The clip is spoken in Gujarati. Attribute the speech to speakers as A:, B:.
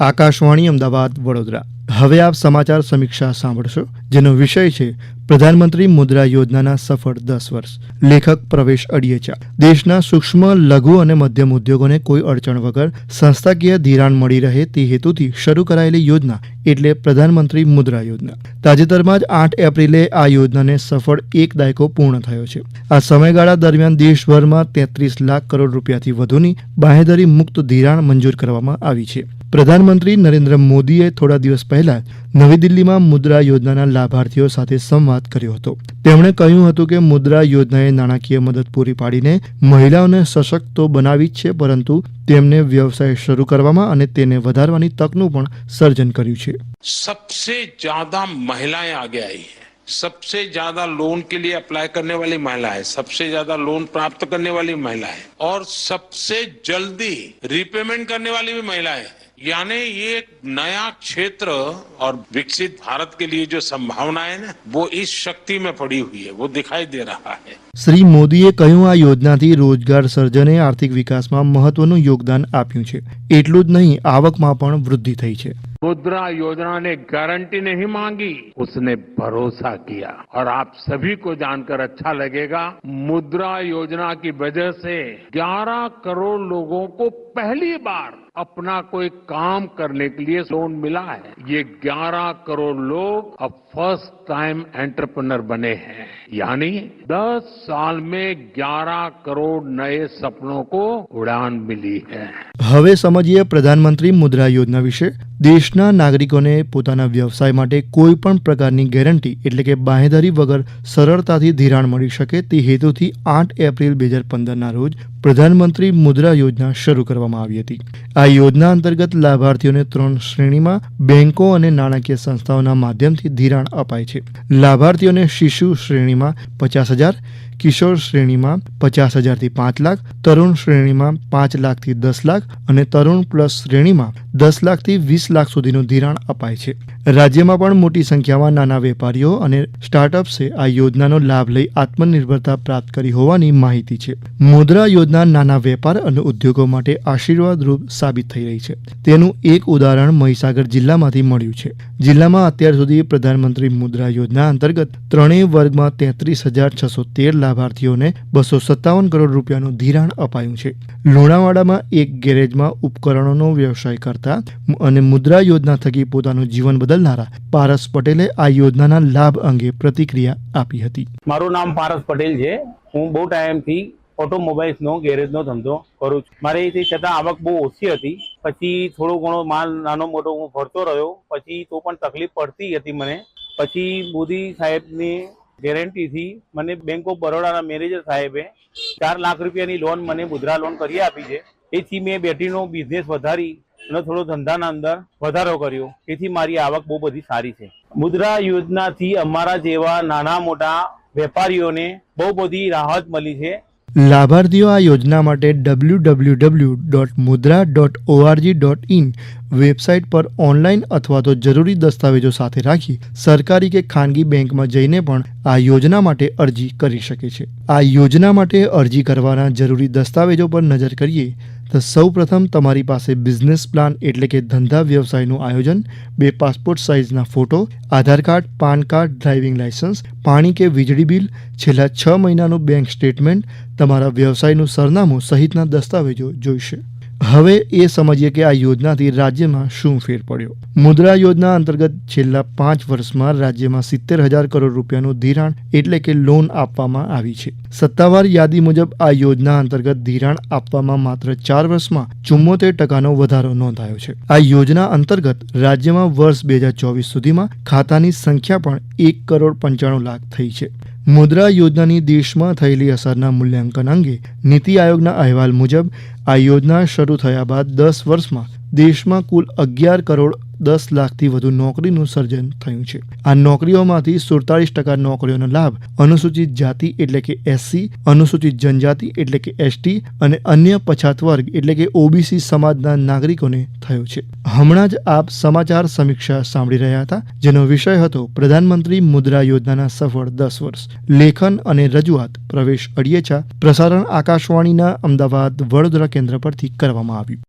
A: આકાશવાણી અમદાવાદ વડોદરા. હવે આપ સમાચાર સમીક્ષા સાંભળશો જેનો વિષય છે પ્રધાનમંત્રી મુદ્રા યોજનાના સફળ દસ વર્ષ. લેખક પ્રવેશ અડિયેચા. દેશના સૂક્ષ્મ, લઘુ અને મધ્યમ ઉદ્યોગોને કોઈ અડચણ વગર સંસ્થાકીય ધિરાણ મળી રહે તે હેતુથી શરૂ કરાયેલી યોજના એટલે પ્રધાનમંત્રી મુદ્રા યોજના. તાજેતરમાં જ આઠ એપ્રિલે આ યોજનાને સફળ એક દાયકો પૂર્ણ થયો છે. આ સમયગાળા દરમિયાન દેશભરમાં તેત્રીસ લાખ કરોડ રૂપિયાથી વધુની બાહેધરી મુક્ત ધિરાણ મંજૂર કરવામાં આવી છે. પ્રધાનમંત્રી નરેન્દ્ર મોદીએ થોડા દિવસ પહેલા નવી દિલ્હીમાં મુદ્રા યોજનાના લાભાર્થીઓ સાથે સંવાદ કર્યો હતો તેમણે કહ્યું હતું કે મુદ્રા યોજનાએ નાણાકીય મદદ પૂરી પાડીને મહિલાઓને સશક્ત તો બનાવી જ છે પરંતુ તેમને વ્યવસાય શરૂ કરવામાં અને તેને વધારવાની તકનું પણ સર્જન કર્યું છે
B: सबसे ज्यादा महिलाएं आगे आई हैं सबसे ज्यादा लोन के लिए अप्लाई करने वाली महिलाएं सबसे ज्यादा लोन प्राप्त करने वाली महिलाएं और सबसे जल्दी रिपेमेंट करने वाली भी महिलाएं हैं यानी ये एक नया क्षेत्र और विकसित भारत के लिए जो संभावना है ना वो इस शक्ति में पड़ी हुई है वो दिखाई दे रहा है
A: શ્રી મોદીએ કહ્યું આ યોજનાથી રોજગાર સર્જને આર્થિક વિકાસમાં મહત્વનું યોગદાન આપ્યું છે એટલું જ નહીં આવકમાં પણ વૃદ્ધિ થઈ છે
B: मुद्रा योजना ने गारंटी नहीं मांगी उसने भरोसा किया और आप सभी को जानकर अच्छा लगेगा मुद्रा योजना की वजह से 11 करोड़ लोगों को पहली बार अपना कोई काम करने के लिए लोन मिला है ये 11 करोड़ लोग अब फर्स्ट टाइम एंटरप्रेन्योर बने हैं यानी 10 साल में 11 करोड़ नए सपनों को उड़ान मिली है
A: હવે સમજીએ પ્રધાનમંત્રી મુદ્રા યોજના વિશે દેશના નાગરિકોને પોતાના વ્યવસાય માટે કોઈ પણ પ્રકારની ગેરંટી એટલે કે બાંહેધારી વગર સરળતાથી ધિરાણ મળી શકે તે હેતુથી આઠ એપ્રિલ બે હજાર પંદરના રોજ પ્રધાનમંત્રી મુદ્રા યોજના શરૂ કરવામાં આવી હતી. આ યોજના અંતર્ગત લાભાર્થીઓને ત્રણ શ્રેણીમાં બેન્કો અને નાણાકીય સંસ્થાઓના માધ્યમથી ધિરાણ અપાય છે. લાભાર્થીઓને શિશુ શ્રેણીમાં પચાસ હજાર કિશોર શ્રેણીમાં પચાસ હજારથી પાંચ લાખ, તરુણ શ્રેણીમાં પાંચ લાખથી દસ લાખ અને તરુણ પ્લસ શ્રેણીમાં દસ લાખથી વીસ લાખ સુધીનું ધિરાણ અપાય છે. રાજ્યમાં પણ મોટી સંખ્યામાં નાના વેપારીઓ અને સ્ટાર્ટઅપ્સે આ યોજનાનો લાભ લઈ આત્મનિર્ભરતા પ્રાપ્ત કરી હોવાની માહિતી છે. મુદ્રા યોજના નાના વેપાર અને ઉદ્યોગો માટે આશીર્વાદરૂપ સાબિત થઈ રહી છે. તેનું એક ઉદાહરણ મહીસાગર જિલ્લામાંથી મળ્યું છે. જિલ્લામાં અત્યાર સુધી પ્રધાનમંત્રી મુદ્રા યોજના અંતર્ગત ત્રણેય વર્ગમાં તેત્રીસ હજાર છસો તેર લાભાર્થીઓને બસો સત્તાવન કરોડ રૂપિયાનું ધિરાણ અપાયું છે. લુણાવાડામાં એક ગેરેજમાં ઉપકરણોનો વ્યવસાય કરતા અને મુદ્રા યોજના થકી પોતાનું જીવન બદલનારા પારસ પટેલે આ યોજનાના લાભ અંગે પ્રતિક્રિયા આપી હતી.
C: મારું નામ પારસ પટેલ છે. હું બહુ ટાઈમથી ઓટોમોબાઈલ્સનો ગેરેજનો ધંધો કરું છું. મારે તે છતાં આવક બહુ ઓછી હતી. પછી થોડો ઘણો માલ, નાનો મોટો હું ભરતો રહ્યો. પછી તો પણ તકલીફ પડતી હતી મને. પછી મોદી સાહેબની ગેરંટીથી મને બેંક ઓફ બરોડાના મેનેજર સાહેબે ચાર લાખ રૂપિયાની લોન મને મુદ્રા લોન કરી આપી છે. એથી મેં બેટરીનો બિઝનેસ વધારી. અને થોડો ધંધાના અંદર વધારો કર્યો. તેથી મારી આવક બહુ બધી સારી છે. મુદ્રા યોજનાથી અમારા જેવા નાના મોટા વેપારીઓને બહુ બધી રાહત મળી છે.
A: લાભાર્થીઓ આ યોજના માટે W W W dot Mudra dot ORG dot in website પર ઓનલાઈન અથવા તો જરૂરી દસ્તાવેજો સાથે રાખી સરકારી કે ખાનગી બેંકમાં જઈને પણ આ યોજના માટે અરજી કરી શકે છે. આ યોજના માટે અરજી કરવાના જરૂરી દસ્તાવેજો પર નજર કરીએ તો સૌ પ્રથમ તમારી પાસે બિઝનેસ પ્લાન એટલે કે ધંધા વ્યવસાયનું આયોજન, બે passport સાઇઝના photo Aadhaar card, PAN card driving licence પાણી કે વીજળી બિલ છેલ્લા છ મહિનાનું બેંક સ્ટેટમેન્ટ તમારા વ્યવસાયનું સરનામું સહિતના દસ્તાવેજો જોઈશે. હવે એ સમજીએ કે આ યોજનાથી રાજ્યમાં શું ફેર પડ્યો? મુદ્રા યોજના અંતર્ગત છેલ્લા પાંચ વર્ષમાં રાજ્યમાં સિત્તેર હજાર કરોડ રૂપિયાનું ધિરાણ એટલે કે લોન આપવામાં આવી છે. સત્તાવાર યાદી મુજબ આ યોજના અંતર્ગત ધિરાણ આપવામાં માત્ર ચાર વર્ષમાં ચુમ્મોતેર ટકાનો વધારો નોંધાયો છે. આ યોજના અંતર્ગત રાજ્યમાં વર્ષ બે હજાર ચોવીસ સુધીમાં ખાતાની સંખ્યા પણ એક કરોડ પંચાણું લાખ થઈ છે. મુદ્રા યોજનાની દેશમાં થયેલી અસરના મૂલ્યાંકન અંગે નીતિ આયોગના અહેવાલ મુજબ આ યોજના શરૂ થયા બાદ દસ વર્ષમાં દેશમાં કુલ અગિયાર કરોડ દસ લાખથી વધુ નોકરીનું સર્જન થયું છે. આ નોકરીઓમાંથી સુડતાલીસ ટકા નોકરીઓનો લાભ અનુસૂચિત જાતિ એટલે કે એસસી અનુસૂચિત જનજાતિ એટલે કે એસટી અને અન્ય પછાત વર્ગ એટલે કે ઓબીસી સમાજના નાગરિકોને થયો છે. હમણાં જ આપ સમાચાર સમીક્ષા સાંભળી રહ્યા હતા, જેનો વિષય હતો પ્રધાનમંત્રી મુદ્રા યોજનાના સફળ દસ વર્ષ. લેખન અને રજૂઆત પ્રવેશ અડિયેચા પ્રસારણ આકાશવાણીના અમદાવાદ વડોદરા કેન્દ્ર પરથી કરવામાં આવ્યું.